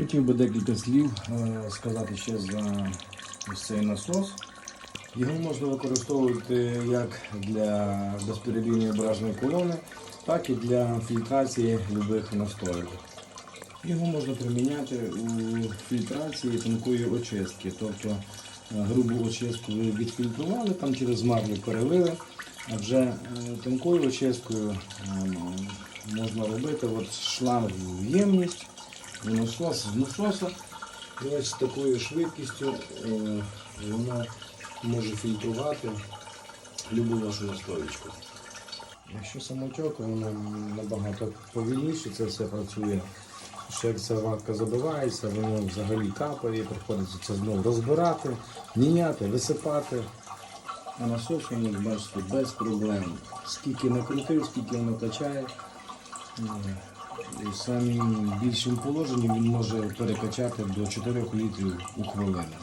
Хотів би декілька слів е, сказати ще за ось цей насос. Його можна використовувати як для безперебійної бражної колони, так і для фільтрації будь-яких настоїв. Його можна приміняти у фільтрації тонкої очистки, тобто е, грубу очистку ви відфільтрували, там через марлю перелили, а вже е, тонкою очисткою е, можна робити от шланг в ємність, в насос, з насоса. І ось з такою швидкістю е, воно може фільтрувати любу вашу настоїчку. Якщо самотек, воно набагато повільніше це все працює. Що як ця ватка забивається, воно взагалі капає, приходиться це знову розбирати, міняти, висипати. А насос, він, як бачите, без проблем. Скільки накрутив, скільки воно качає. І більшим положенням він може перекачати до 4 літрів у хвилину.